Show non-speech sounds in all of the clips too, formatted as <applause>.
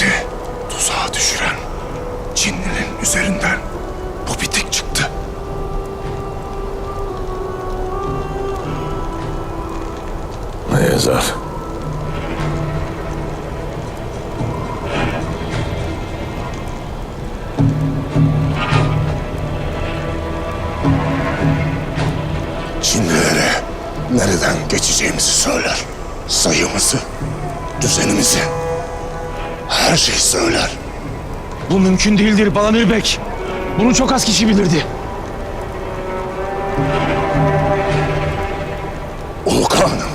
Bizi tuzağa düşüren Çinli'nin üzerinden bu bitik çıktı. Ne yazar? Çinlilere nereden geçeceğimizi söyler. Sayımızı, düzenimizi. Her şeyi söyler. Bu mümkün değildir Balamir Bek. Bunu çok az kişi bilirdi. Ulukanım.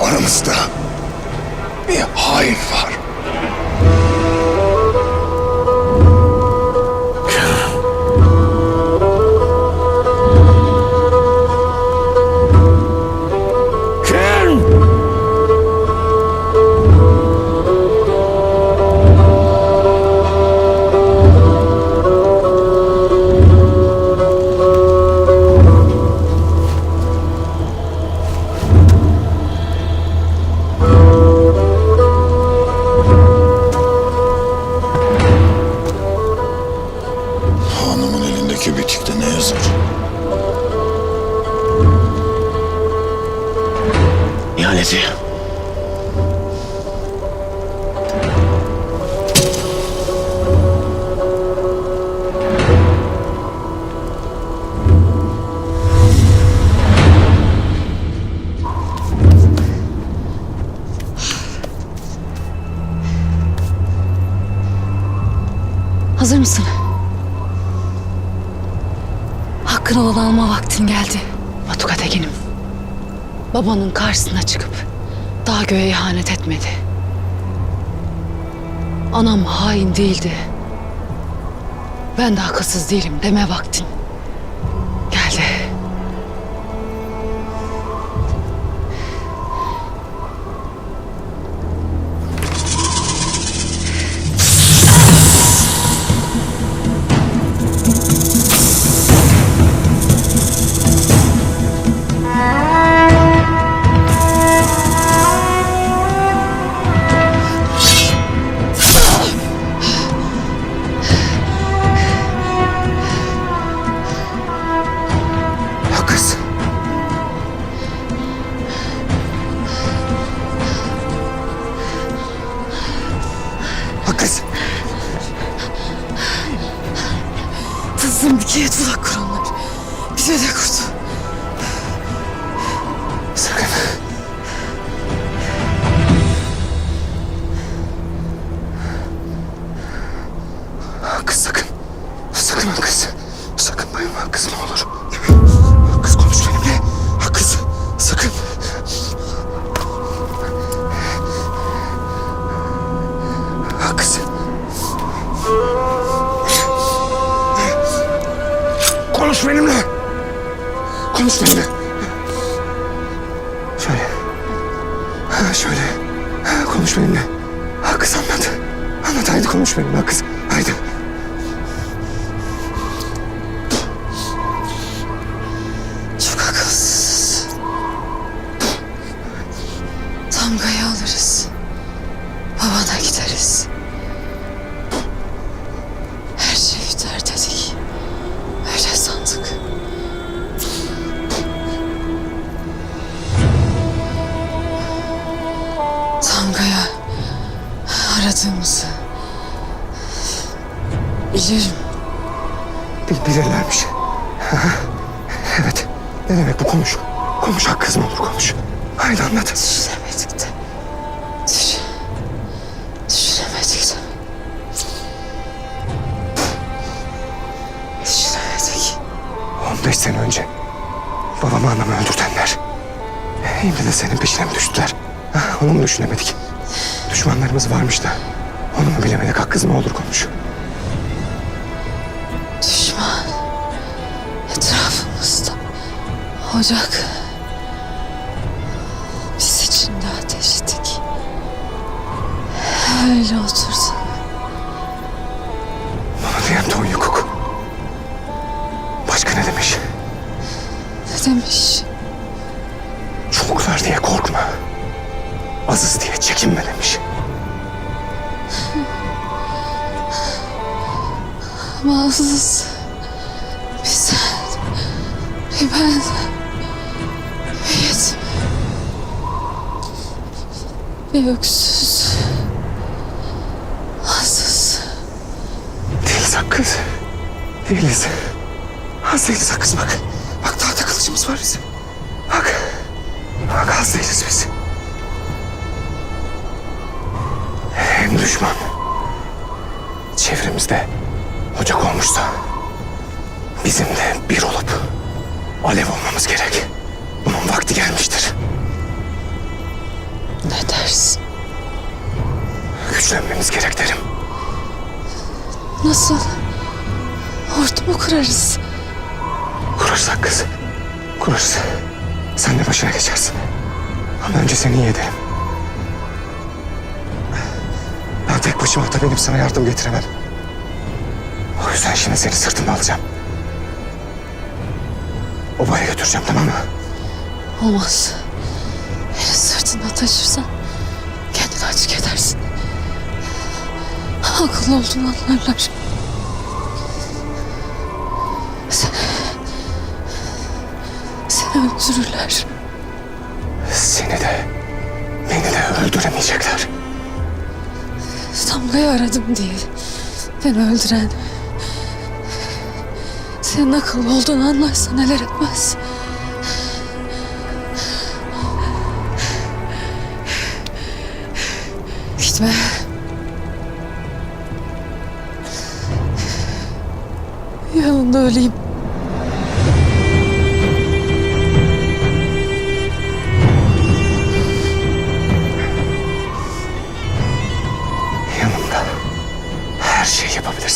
Aramızda bir hain var. Mısın? Hakkını olan alma vaktin geldi. Batuka Tekin'im. Babanın karşısına çıkıp daha göğe ihanet etmedi. Anam hain değildi. Ben de akılsız değilim deme vaktin. Sakın. Ha kız sakın. Sakın ha kız. Sakın bayılma kız ne olur. Kız konuş benimle. Ha kız. Sakın. Ha kız. Konuş benimle. Konuş benimle. Aradığımızı bilirim. Bil, bilirlermiş. Ha, <laughs> evet. Ne demek bu konuş. Konuş ha kız olur konuş. Haydi anlat. Düşünemedik de. Düş. Düşünemedik de. Düşünemedik. 15 sene önce babamı anamı öldürtenler. Şimdi de senin peşine mi düştüler? Onu mu düşünemedik? Düşmanlarımız varmış da. Onu mu bilemedik? Ha kız ne olur konuş. Düşman. Etrafımızda. Ocak. Biz içinde ateştik. Öyle oturduk. Bana diyen ton yukuk. Başka ne demiş? Ne demiş? Çoklar diye korkma. Azız diye çekinme demiş. Zamansız. Bir sen. Bir ben. Bir yetim. Bir öksüz. Ansız. Değiliz Hakkız. Değiliz. Az değiliz Hakkız bak. Bak daha da kılıcımız var bizim. Bak. Bak az değiliz biz. Hem düşman. Çevremizde ocak olmuşsa bizim de bir olup alev olmamız gerek. Bunun vakti gelmiştir. Ne dersin? Güçlenmemiz gerek derim. Nasıl? Ordu mu kurarız? Kurarız Hakkız. Kurarız. Sen de başına geçersin. Ama önce seni iyi edelim. Tek başıma da benim sana yardım getiremem. O yüzden şimdi seni sırtıma alacağım. Obaya götüreceğim tamam mı? Olmaz. Beni sırtında taşırsan kendini açık edersin. Akıllı olduğunu anlarlar. Seni... Seni öldürürler. Seni de beni de öldüremeyecekler. Damla'yı aradım diye beni öldüren... Senin akıllı olduğunu anlarsa neler etmez. Gitme. Yanında öleyim.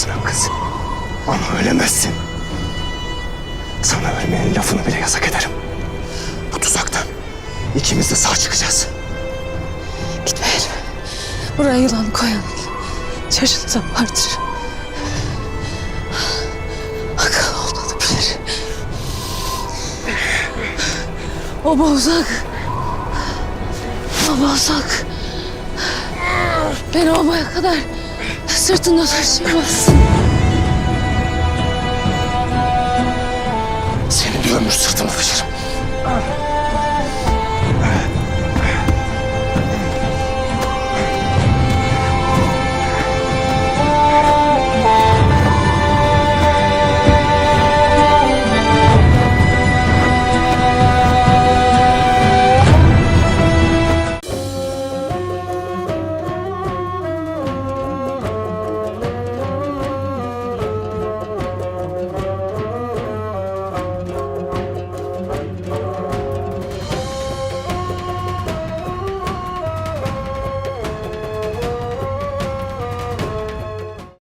Yapabilirsin Hakkız. Ama ölemezsin. Sana ölmenin lafını bile yasak ederim. Bu tuzaktan ikimiz de sağ çıkacağız. Gitmeyin. Buraya yılan koyan çeşitli vardır. Akıl olmadı bilir. Baba uzak. Baba uzak. Beni obaya kadar sırtında taşıyamazsın. Seni bir ömür sırtımda taşırım.